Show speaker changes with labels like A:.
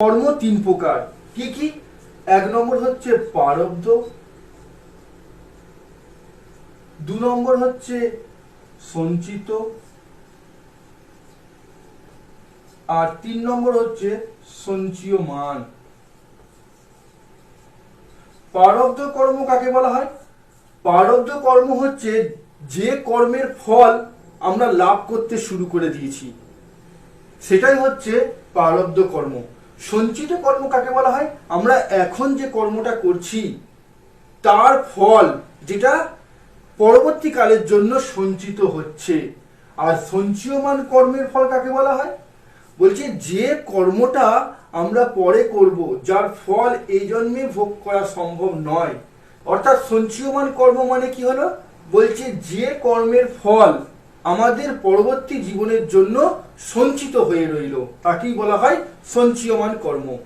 A: কর্ম তিন প্রকার। কি কি? এক নম্বর হচ্ছে প্রারব্ধ দু নম্বর হচ্ছে সঞ্চিত। আর তিন নম্বর হচ্ছে সঞ্চয়মান। প্রারব্ধ কর্ম কাকে বলা হয়? প্রারব্ধ কর্ম হচ্ছে যে কর্মের ফল আমরা লাভ করতে শুরু করে দিয়েছি। সেটাই হচ্ছে প্রারব্ধ কর্ম। সঞ্চিত কর্ম কাকে বলা হয়? আমরা এখন যে কর্মটা করছি, তার ফল যেটা পরবর্তীকালের জন্য সঞ্চিত হচ্ছে। আর সঞ্চয়মান কর্মের ফল কাকে বলা হয়? বলছে যে কর্মটা আমরা পরে করব, যার ফল এই জন্মে ভোগ করা সম্ভব নয়। অর্থাৎ সঞ্চয়মান কর্ম মানে কি হলো? বলছে যে কর্মের ফল আমাদের পরবর্তী জীবনের জন্য সঞ্চিত হয়ে রইল। তাকেই বলা হয় সঞ্চীয়মান কর্ম।